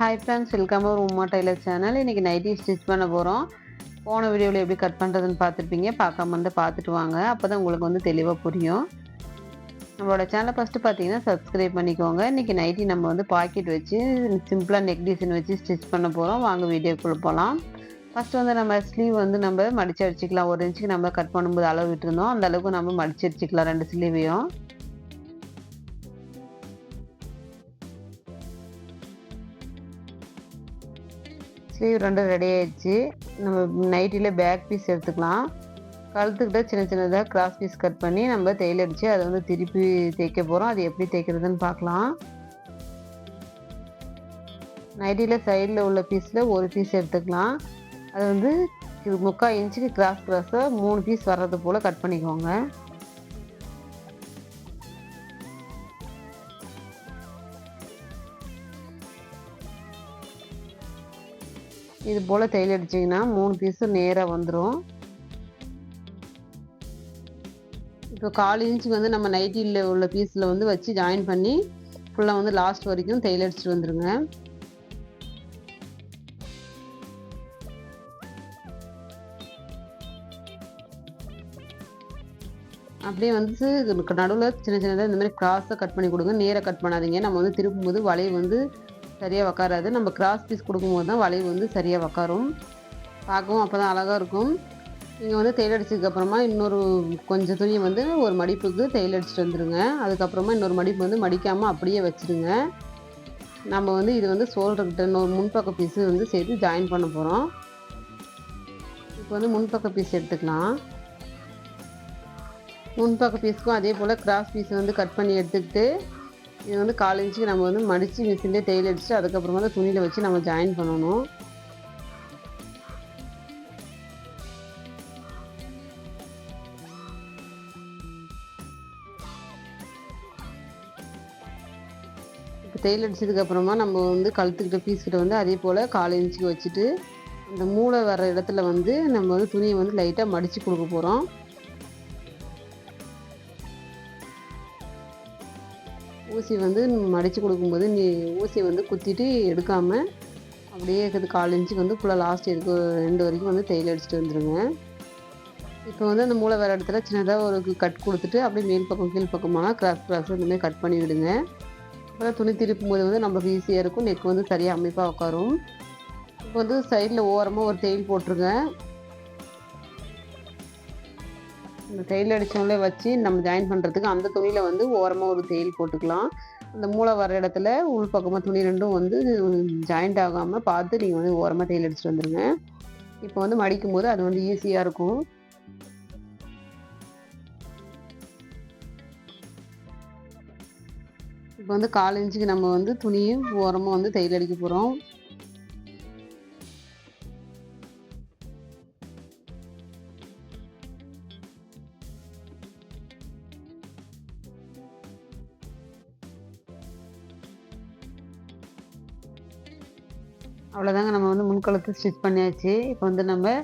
Hi friends welcome ஒரு Uma tailor channel இன்றைக்கி nighty stitch பண்ண போகிறோம் போன வீடியோவில் எப்படி கட் பண்ணுறதுன்னு பார்த்துருப்பீங்க. பார்க்காம வந்து பார்த்துட்டு வாங்க. அப்போ தான் உங்களுக்கு வந்து தெளிவாக புரியும். நம்மளோட சேனலை ஃபஸ்ட்டு பார்த்தீங்கன்னா சப்ஸ்கிரைப் பண்ணிக்கோங்க. இன்றைக்கி நைட்டி நம்ம வந்து பாக்கெட் வச்சு சிம்பிளாக நெக் டிசைன் வச்சு ஸ்டிச் பண்ண போகிறோம் வாங்க வீடியோக்குள்ளே போகலாம் ஃபஸ்ட்டு வந்து நம்ம ஸ்லீவ் வந்து நம்ம மடித்து அடிச்சிக்கலாம். ஒரு இன்ச்சுக்கு நம்ம கட் பண்ணும்போது அளவு விட்டுருந்தோம். அந்த அளவுக்கு நம்ம மடித்து அடிச்சிக்கலாம். ரெண்டு ஸ்லீவையும் ஸ்லீவ் ரெண்டும் ரெடி ஆயிடுச்சு. நம்ம நைட்டியில் பேக் பீஸ் எடுத்துக்கலாம். கழுத்துக்கிட்ட சின்ன சின்னதாக கிராஸ் பீஸ் கட் பண்ணி நம்ம தையல் அடித்து அதை வந்து திருப்பி தேய்க்க போகிறோம் அது எப்படி தைக்கிறதுன்னு பார்க்கலாம். நைட்டியில் சைடில் உள்ள பீஸில் ஒரு பீஸ் எடுத்துக்கலாம். அது வந்து முக்கால் இன்ச்சுக்கு கிராஸ் கிராஸாக மூணு பீஸ் வர்றது போல் கட் பண்ணிக்கோங்க. இது போல் தையல் அடிச்சிங்கன்னா மூணு பீஸும் நேராக வந்துடும் இப்போ கால் இன்ச்சுக்கு வந்து நம்ம நைட்டியில் உள்ள பீஸில் வந்து வச்சு ஜாயின் பண்ணி ஃபுல்லாக வந்து லாஸ்ட் வரைக்கும் தையல் அடிச்சுட்டு வந்துடுங்க அப்படியே வந்து நடுவில் சின்ன சின்னதாக இந்த மாதிரி கிராஸாக கட் பண்ணி கொடுங்க. நேராக கட் பண்ணாதீங்க. நம்ம வந்து திருப்பும்போது வளைவு வந்து சரியாக உக்காராது. நம்ம கிராஸ் பீஸ் கொடுக்கும்போது தான் வளைவு வந்து சரியாக உக்காரும். பார்க்கவும் அப்போ தான் அழகாக இருக்கும். நீங்கள் வந்து தையல் அடிச்சதுக்கப்புறமா இன்னொரு கொஞ்சம் துணியை வந்து ஒரு மடிப்புக்கு தையல் அடிச்சுட்டு வந்துடுங்க அதுக்கப்புறமா இன்னொரு மடிப்பு வந்து மடிக்காமல் அப்படியே வச்சுடுங்க நம்ம வந்து இது வந்து சோல்டர்கிட்ட இன்னொரு முன்பக்க பீஸு வந்து சேர்த்து ஜாயின் பண்ண போகிறோம் இப்போ வந்து முன்பக்க பீஸ் எடுத்துக்கலாம். முன்பக்க பீஸுக்கும் அதே போல் கிராஸ் பீஸ் வந்து கட் பண்ணி எடுத்துக்கிட்டு இது வந்து கால் இன்ச்சுக்கு நம்ம வந்து மடித்து மிஷின்லேயே தையல் அடிச்சுட்டு அதுக்கப்புறமா தான் துணியில் வச்சு நம்ம ஜாயின் பண்ணணும். இப்போ தையல் அடிச்சதுக்கப்புறமா நம்ம வந்து கழுத்துக்கிட்ட பீஸ்கிட்ட வந்து அதே போல் கால் இன்ச்சுக்கு வச்சுட்டு அந்த மூளை வர இடத்துல வந்து நம்ம வந்து துணியை வந்து லைட்டாக மடித்து கொடுக்க போகிறோம் ஊசி வந்து மடித்து கொடுக்கும்போது நீ ஊசியை வந்து குத்திட்டு எடுக்காமல் அப்படியே இருக்கிறது கால் இன்ச்சுக்கு வந்து ஃபுல்லாக லாஸ்ட் எடுக்க ரெண்டு வரைக்கும் வந்து தையல் அடிச்சுட்டு வந்துடுங்க இப்போ வந்து அந்த மூளை வேறு இடத்துல சின்னதாக ஒரு கட் கொடுத்துட்டு அப்படியே மேல் பக்கம் கீழ் பக்கமாக கிராஸ் கிராஸ் இந்த மாதிரி கட் பண்ணி விடுங்க. அப்புறம் துணி திருப்பும் போது வந்து நம்மளுக்கு ஈஸியாக இருக்கும் நெக் வந்து சரியாக அமைப்பாக உட்காரும். இப்போ வந்து சைடில் ஓரமாக ஒரு தையல் போட்டுருங்க. இந்த தையல் அடித்தவங்களே வச்சு நம்ம ஜாயின் பண்ணுறதுக்கு அந்த துணியில் வந்து ஓரமாக ஒரு தையல் போட்டுக்கலாம். அந்த மூளை வர இடத்துல உள் பக்கமாக துணி ரெண்டும் வந்து ஜாயிண்ட் ஆகாமல் பார்த்து நீங்கள் வந்து ஓரமாக தையல் அடிச்சுட்டு வந்துடுங்க இப்போ வந்து மடிக்கும் போது அது வந்து ஈஸியாக இருக்கும். இப்போ வந்து கால் இன்ச்சுக்கு நம்ம வந்து துணியும் ஓரமாக வந்து தையல் அடிக்க போகிறோம் அவ்வளோதாங்க நம்ம வந்து முன்கழுத்து ஸ்டிச் பண்ணியாச்சு. இப்போ வந்து நம்ம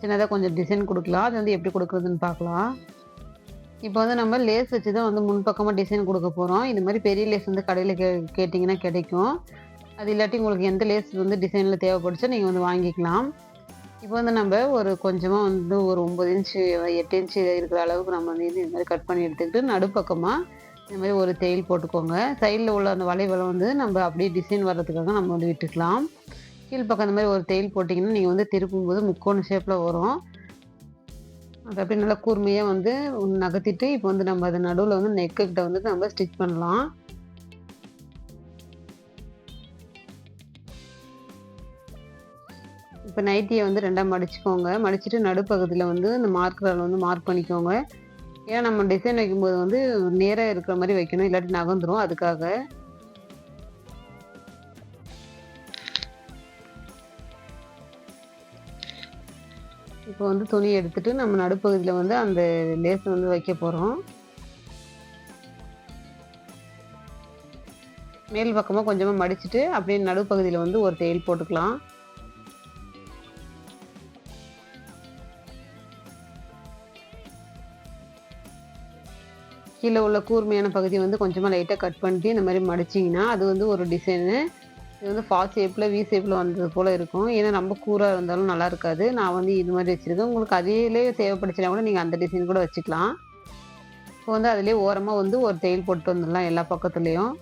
சின்னதாக கொஞ்சம் டிசைன் கொடுக்கலாம். அது வந்து எப்படி கொடுக்குறதுன்னு பார்க்கலாம். இப்போ வந்து நம்ம லேஸ் வச்சு தான் வந்து முன்பக்கமாக டிசைன் கொடுக்க போகிறோம் இந்த மாதிரி பெரிய லேஸ் வந்து கடையில் கே கேட்டிங்கன்னா கிடைக்கும். அது இல்லாட்டி உங்களுக்கு எந்த லேஸ் வந்து டிசைனில் தேவைப்படுச்சோ நீங்கள் வந்து வாங்கிக்கலாம். இப்போ வந்து நம்ம ஒரு கொஞ்சமாக வந்து ஒரு ஒம்பது இன்ச்சு எட்டு இன்ச்சு இருக்கிற அளவுக்கு நம்ம வந்து இந்த மாதிரி கட் பண்ணி எடுத்துக்கிட்டு நடுப்பக்கமாக இந்த மாதிரி ஒரு தையல் போட்டுக்கோங்க. சைடில் உள்ள அந்த வளைவலை வந்து நம்ம அப்படியே டிசைன் வர்றதுக்காக நம்ம வந்து விட்டுக்கலாம். கீழ்ப்பக்கம் அந்த மாதிரி ஒரு தையல் போட்டிங்கன்னா நீங்கள் வந்து திருப்பும்போது முக்கோண ஷேப்பில் வரும். அது அப்படியே நல்லா கூர்மையாக வந்து நகர்த்திட்டு இப்போ வந்து நம்ம அது நடுவில் வந்து நெக்குக்கிட்ட வந்து நம்ம ஸ்டிச் பண்ணலாம். இப்போ நைட்டியை வந்து ரெண்டாக மடிச்சுக்கோங்க. மடிச்சுட்டு நடுப்பகுதியில் வந்து இந்த மார்க்கரில் வந்து மார்க் பண்ணிக்கோங்க. ஏன்னா நம்ம டிசைன் வைக்கும்போது வந்து நேராக இருக்கிற மாதிரி வைக்கணும் இல்லாட்டி நகர்ந்துடும் அதுக்காக. இப்போ வந்து துணி எடுத்துட்டு நம்ம நடுப்பகுதியில் வந்து அந்த லேஸ் வந்து வைக்க போகிறோம் மேல் பக்கமாக கொஞ்சமாக மடிச்சுட்டு அப்படியே நடுப்பகுதியில் வந்து ஒரு தேயில் போட்டுக்கலாம். கீழே உள்ள கூர்மையான பகுதி வந்து கொஞ்சமாக லைட்டாக கட் பண்ணிட்டு இந்த மாதிரி மடிச்சிங்கன்னா அது வந்து ஒரு டிசைனு இது வந்து ஃபால் ஷேப்பில் வி ஷேப்பில் வந்தது போல் இருக்கும். ஏன்னா ரொம்ப கூராக இருந்தாலும் நல்லா இருக்காது. நான் வந்து இது மாதிரி வச்சுருக்கேன். உங்களுக்கு அதிலே தேவைப்படுச்சுனா கூட நீங்கள் அந்த டிசைன் கூட வச்சுக்கலாம். இப்போ வந்து அதிலே ஓரமாக வந்து ஒரு தையல் போட்டு வந்துடலாம் எல்லா பக்கத்துலேயும்.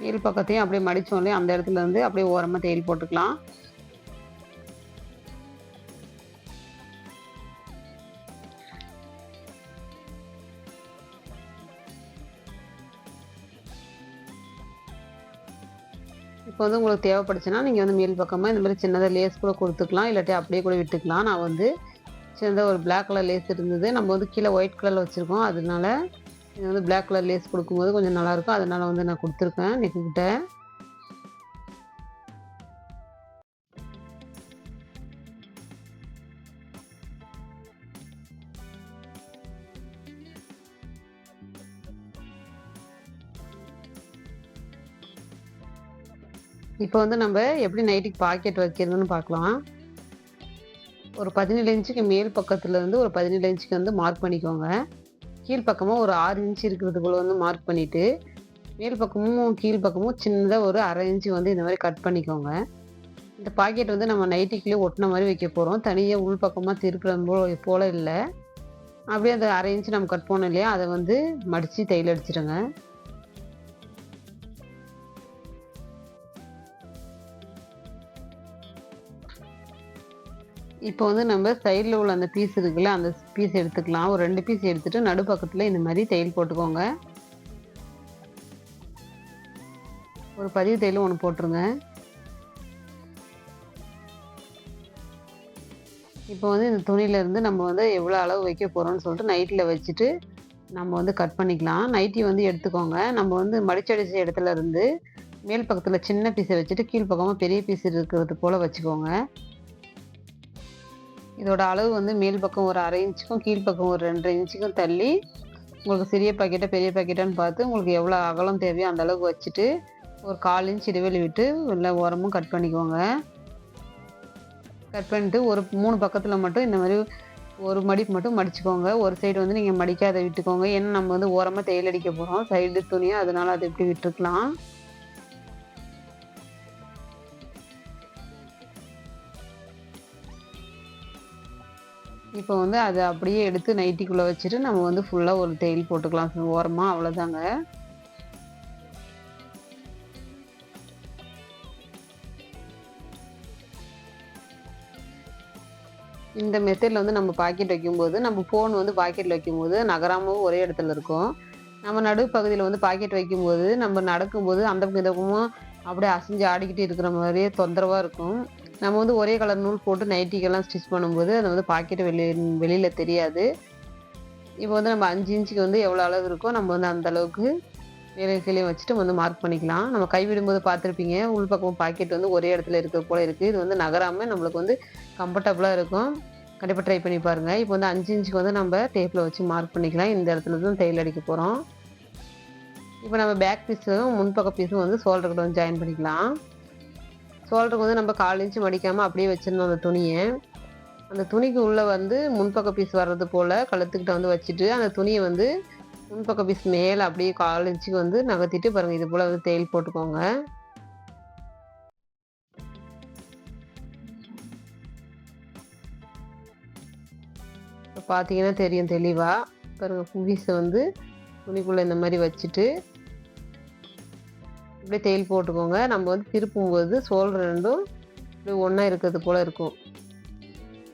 மேல் பக்கத்தையும் அப்படியே மடித்தோம் அந்த இடத்துல இருந்து அப்படியே ஓரமாக தையல் போட்டுக்கலாம். இப்போ வந்து உங்களுக்கு தேவைப்படுச்சுன்னா நீங்கள் வந்து மேல் பக்கமாக இந்த மாதிரி சின்னதாக லேஸ் கூட கொடுத்துக்கலாம். இல்லாட்டி அப்படியே கூட விட்டுக்கலாம். நான் வந்து சின்னதாக ஒரு பிளாக் கலர் லேஸ் இருந்தது. நம்ம வந்து கீழே ஒயிட் கலரில் வச்சுருக்கோம். அதனால இது வந்து பிளாக் கலர் லேஸ் கொடுக்கும்போது கொஞ்சம் நல்லாயிருக்கும் அதனால் வந்து நான் கொடுத்துருக்கேன். நெக்குக்கிட்ட. இப்போ வந்து நம்ம எப்படி நைட்டுக்கு பாக்கெட் வைக்கிறதுன்னு பார்க்கலாம். ஒரு பதினேழு இன்ச்சுக்கு மேல் பக்கத்தில் இருந்து ஒரு பதினேழு இன்ச்சுக்கு வந்து மார்க் பண்ணிக்கோங்க. கீழ் பக்கமாக ஒரு ஆறு இன்ச்சு இருக்கிறதுக்குள்ள வந்து மார்க் பண்ணிவிட்டு மேல் பக்கமும் கீழ் பக்கமும் சின்னதாக ஒரு அரை இன்ச்சு வந்து இந்த மாதிரி கட் பண்ணிக்கோங்க. இந்த பாக்கெட் வந்து நம்ம நைட்டிக்குள்ளே ஒட்டின மாதிரி வைக்க போகிறோம் தனியாக உள் பக்கமாக திருப்புறது போல் இல்லை. அப்படியே அந்த அரை இன்ச்சு நம்ம கட் பண்ணோம் இல்லையா? அதை வந்து மடித்து தையல் அடிச்சிடுங்க இப்போ வந்து நம்ம சைடில் உள்ள அந்த பீஸ் இருக்குல்ல அந்த பீஸ் எடுத்துக்கலாம். ஒரு ரெண்டு பீஸ் எடுத்துட்டு நடு பக்கத்தில் இந்த மாதிரி தையல் போட்டுக்கோங்க. ஒரு பதிவு தையல் ஒன்று போட்டுருங்க. இப்போ வந்து இந்த துணியிலேருந்து நம்ம வந்து எவ்வளோ அளவு வைக்க போகிறோம்னு சொல்லிட்டு நைட்டில் வச்சுட்டு நம்ம வந்து கட் பண்ணிக்கலாம். நைட்டி வந்து எடுத்துக்கோங்க. நம்ம வந்து மடிச்சடிச்ச இடத்துல இருந்து மேல் பக்கத்தில் சின்ன பீஸை வச்சுட்டு கீழ் பக்கமாக பெரிய பீஸ் இருக்கிறது போல் வச்சுக்கோங்க. இதோட அளவு வந்து மேல் பக்கம் ஒரு அரை இன்ச்சுக்கும் கீழ்ப்பக்கம் ஒரு ரெண்டரை இன்ச்சுக்கும் தள்ளி உங்களுக்கு சிறிய பாக்கெட்டை பெரிய பாக்கெட்டான்னு பார்த்து உங்களுக்கு எவ்வளோ அகலம் தேவையோ அந்த அளவுக்கு வச்சுட்டு ஒரு கால் இன்ச் இடைவெளி விட்டு எல்லா ஓரமும் கட் பண்ணிக்கோங்க. கட் பண்ணிட்டு ஒரு மூணு பக்கத்தில் மட்டும் இந்த மாதிரி ஒரு மடிப்பு மட்டும் மடிச்சுக்கோங்க. ஒரு சைடு வந்து நீங்கள் மடிக்காத விட்டுக்கோங்க. ஏன்னா நம்ம வந்து ஓரமாக தையல் அடிக்க போகிறோம் சைடு துணியாக அதனால் அதை எப்படி விட்டுருக்கலாம். இப்போ வந்து அதை அப்படியே எடுத்து நைட்டிக்குள்ளே வச்சுட்டு நம்ம வந்து ஃபுல்லாக ஒரு டெயில் போட்டுக்கலாம் ஓரமாக அவ்வளோதாங்க இந்த மெத்தடில் வந்து நம்ம பாக்கெட் வைக்கும்போது நம்ம ஃபோன் வந்து பாக்கெட்டில் வைக்கும்போது நகராமல் ஒரே இடத்துல இருக்கும். நம்ம நடுப்பகுதியில் வந்து பாக்கெட் வைக்கும்போது நம்ம நடக்கும்போது அந்த பக்கம் இந்த பக்கமும் அப்படியே அசைஞ்சு ஆடிக்கிட்டு இருக்கிற மாதிரியே தொந்தரவாக இருக்கும். நம்ம வந்து ஒரே கலர் நூல் போட்டு நைட்டிக்கெல்லாம் ஸ்டிச் பண்ணும்போது அது வந்து பாக்கெட் வெளியே வெளியில் தெரியாது. இப்போ வந்து நம்ம அஞ்சு இன்ச்சுக்கு வந்து எவ்வளோ அளவு இருக்கோ நம்ம வந்து அந்த அளவுக்கு மேலே கீழே வச்சுட்டு வந்து மார்க் பண்ணிக்கலாம். நம்ம கைவிடும்போது பார்த்துருப்பீங்க உள் பக்கம் பாக்கெட் வந்து ஒரே இடத்துல இருக்கிற போல இருக்குது இது வந்து நகராமல் நம்மளுக்கு வந்து கம்ஃபர்டபுளாக இருக்கும். கண்டிப்பாக ட்ரை பண்ணி பாருங்கள் இப்போ வந்து அஞ்சு இன்ச்சுக்கு வந்து நம்ம டேப்பில் வச்சு மார்க் பண்ணிக்கலாம். இந்த இடத்துல தான் தையல் அடிக்க போகிறோம் இப்போ நம்ம பேக் பீஸும் முன்பக்க பீஸும் வந்து ஷோல்டருக்கு வந்து ஜாயின் பண்ணிக்கலாம். ஷோல்டருக்கு வந்து நம்ம கால் இன்ச்சு மடிக்காமல் அப்படியே வச்சுருந்தோம் அந்த துணியை. அந்த துணிக்கு உள்ளே வந்து முன்பக்க பீஸ் வர்றது போல் கழுத்துக்கிட்ட வந்து வச்சுட்டு அந்த துணியை வந்து முன்பக்க பீஸ் மேலே அப்படியே கால் இன்ச்சுக்கு வந்து நகர்த்திட்டு பாருங்கள் இது போல் வந்து தையல் போட்டுக்கோங்க. பார்த்தீங்கன்னா தெரியும் தெளிவாக பாருங்கள் பீஸை வந்து துணிக்குள்ளே இந்த மாதிரி வச்சுட்டு இப்படியே தையல் போட்டுக்கோங்க. நம்ம வந்து திருப்பும்போது சோல் ரெண்டும் இப்படி ஒன்றா இருக்கிறது போல் இருக்கும்.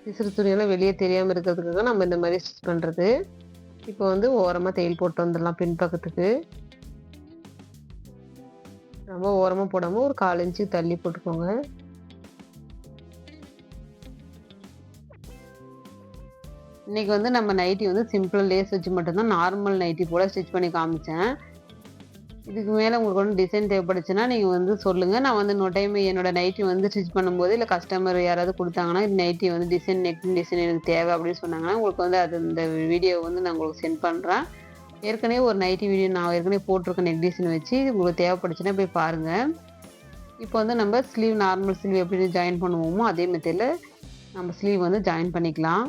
விசிறு துணியெல்லாம் வெளியே தெரியாமல் இருக்கிறதுக்காக நம்ம இந்த மாதிரி ஸ்டிச் பண்ணுறது இப்போ வந்து ஓரமாக தையல் போட்டு வந்துடலாம் பின்பக்கத்துக்கு. ரொம்ப ஓரமாக போடாமல் ஒரு கால் இன்ச்சு தள்ளி போட்டுக்கோங்க. இன்னைக்கு வந்து நம்ம நைட்டி வந்து சிம்பிள் லேஸ் வச்சு மட்டும்தான் நார்மல் நைட்டி போல் ஸ்டிச் பண்ணி காமிச்சேன். இதுக்கு மேலே உங்களுக்கு ஒன்றும் டிசைன் தேவைப்படுச்சுன்னா நீங்கள் வந்து சொல்லுங்கள் நான் வந்து இன்னொரு டைம் என்னோட நைட்டி வந்து ஸ்டிச் பண்ணும்போது இல்லை கஸ்டமர் யாராவது கொடுத்தாங்கன்னா இது நைட்டி வந்து டிசைன் நெக் டிசைன் எனக்கு தேவை அப்படின்னு சொன்னாங்கன்னா உங்களுக்கு வந்து அது இந்த வீடியோ வந்து நான் உங்களுக்கு சென்ட் பண்ணுறேன் ஏற்கனவே ஒரு நைட்டி வீடியோ நான் ஏற்கனவே போட்டிருக்கேன் நெக் டிசைன் வச்சு உங்களுக்கு தேவைப்படுச்சுன்னா போய் பாருங்கள் இப்போ வந்து நம்ம ஸ்லீவ் நார்மல் ஸ்லீவ் எப்படி ஜாயின் பண்ணுவோமோ அதே மெத்தடில் நம்ம ஸ்லீவ் வந்து ஜாயின் பண்ணிக்கலாம்.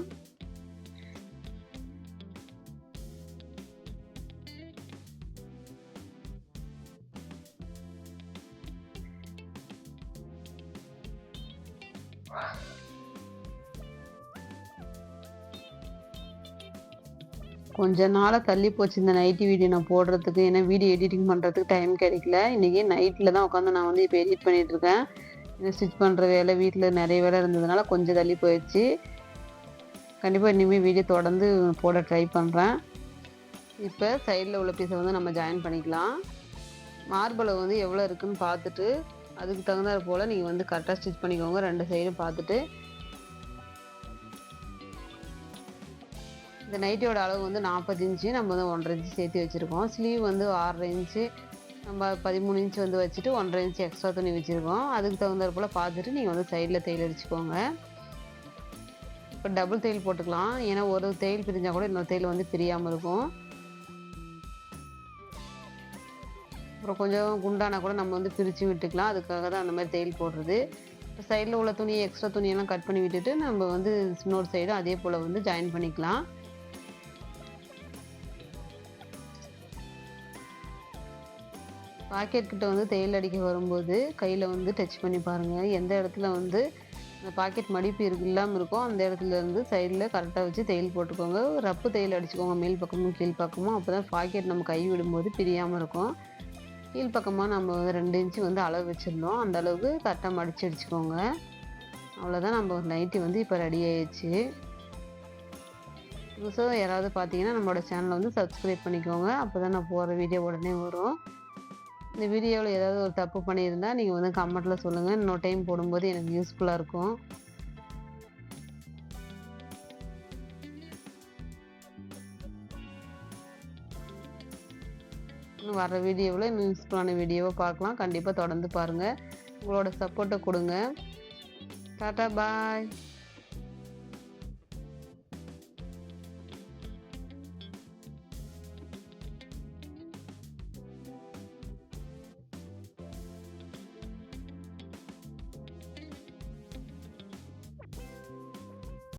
கொஞ்ச நாளாக தள்ளி போச்சு இந்த நைட்டி வீடியோ நான் போடுறதுக்கு. ஏன்னா வீடியோ எடிட்டிங் பண்ணுறதுக்கு டைம் கிடைக்கல. இன்றைக்கி நைட்டில் தான் உட்காந்து நான் வந்து இப்போ எடிட் பண்ணிகிட்ருக்கேன் இன்னும் ஸ்டிச் பண்ணுற வேலை வீட்டில் நிறைய வேலை இருந்ததுனால கொஞ்சம் தள்ளி போயிடுச்சு. கண்டிப்பாக இனிமேல் வீடியோ தொடர்ந்து போட ட்ரை பண்ணுறேன் இப்போ சைடில் உள்ள பீஸை வந்து நம்ம ஜாயின் பண்ணிக்கலாம். மார்பளவு வந்து எவ்வளோ இருக்குதுன்னு பார்த்துட்டு அதுக்கு தகுந்தாற் போல் நீங்கள் வந்து கரெக்டாக ஸ்டிச் பண்ணிக்கோங்க. ரெண்டு சைடும் பார்த்துட்டு. இந்த நைட்டியோட அளவு வந்து நாற்பது இன்ச்சு நம்ம வந்து ஒன்றரை இன்ச்சு சேர்த்து வச்சுருக்கோம். ஸ்லீவ் வந்து ஆறரை இன்ச்சு நம்ம பதிமூணு இன்ச்சு வந்து வச்சுட்டு ஒன்றரை இன்ச்சு எக்ஸ்ட்ரா துணி வச்சுருக்கோம். அதுக்கு தகுந்தாற் போல் பார்த்துட்டு நீங்கள் வந்து சைடில் தையல் அடிச்சுக்கோங்க. இப்போ டபுள் தையல் போட்டுக்கலாம். ஏன்னா ஒரு தையல் பிரிஞ்சால் கூட இன்னொரு தையல் வந்து பிரியாமல் இருக்கும். அப்புறம் கொஞ்சம் குண்டானா கூட நம்ம வந்து பிரித்து விட்டுக்கலாம். அதுக்காக தான் அந்த மாதிரி தையல் போடுறது. இப்போ சைடில் உள்ள துணி எக்ஸ்ட்ரா துணியெல்லாம் கட் பண்ணி விட்டுட்டு நம்ம வந்து இன்னொரு சைடும் அதே போல் வந்து ஜாயின் பண்ணிக்கலாம். பாக்கெட் கிட்ட வந்து தையல் அடிக்க வரும்போது கையில் வந்து டச் பண்ணி பாருங்கள் எந்த இடத்துல வந்து அந்த பாக்கெட் மடிப்பு இருக்கு இல்லாமல் இருக்கோ அந்த இடத்துல இருந்து சைடில் கரெக்டாக வச்சு தையல் போட்டுக்கோங்க. ரப்பு தையல் அடிச்சுக்கோங்க மேல் பக்கமும் கீழ் பக்கமும். அப்போ தான் பாக்கெட் நம்ம கை விடும்போது பிரியாமல் இருக்கும். கீழ் பக்கமாக நம்ம வந்து ரெண்டு இன்ச்சு வந்து அளவு வச்சிருந்தோம். அந்த அளவுக்கு கரெக்டாக மடித்து அடிச்சுக்கோங்க. அவ்வளோதான் நம்ம நைட்டி வந்து இப்போ ரெடி ஆயிடுச்சு. புதுசாக யாராவது பார்த்தீங்கன்னா நம்மளோட சேனலை வந்து சப்ஸ்கிரைப் பண்ணிக்கோங்க. அப்போ தான் நான் போகிற வீடியோ உடனே வரும். இந்த வீடியோவில் ஏதாவது ஒரு தப்பு பண்ணியிருந்தால் நீங்கள் வந்து கமெண்ட்டில் சொல்லுங்கள் இன்னொரு டைம் போடும்போது எனக்கு யூஸ்ஃபுல்லாக இருக்கும். வர வீடியோவில் இன்னும் யூஸ்ஃபுல்லான வீடியோவை பார்க்கலாம். கண்டிப்பாக தொடர்ந்து பாருங்கள் உங்களோட சப்போர்ட்டை கொடுங்க. Tata bye.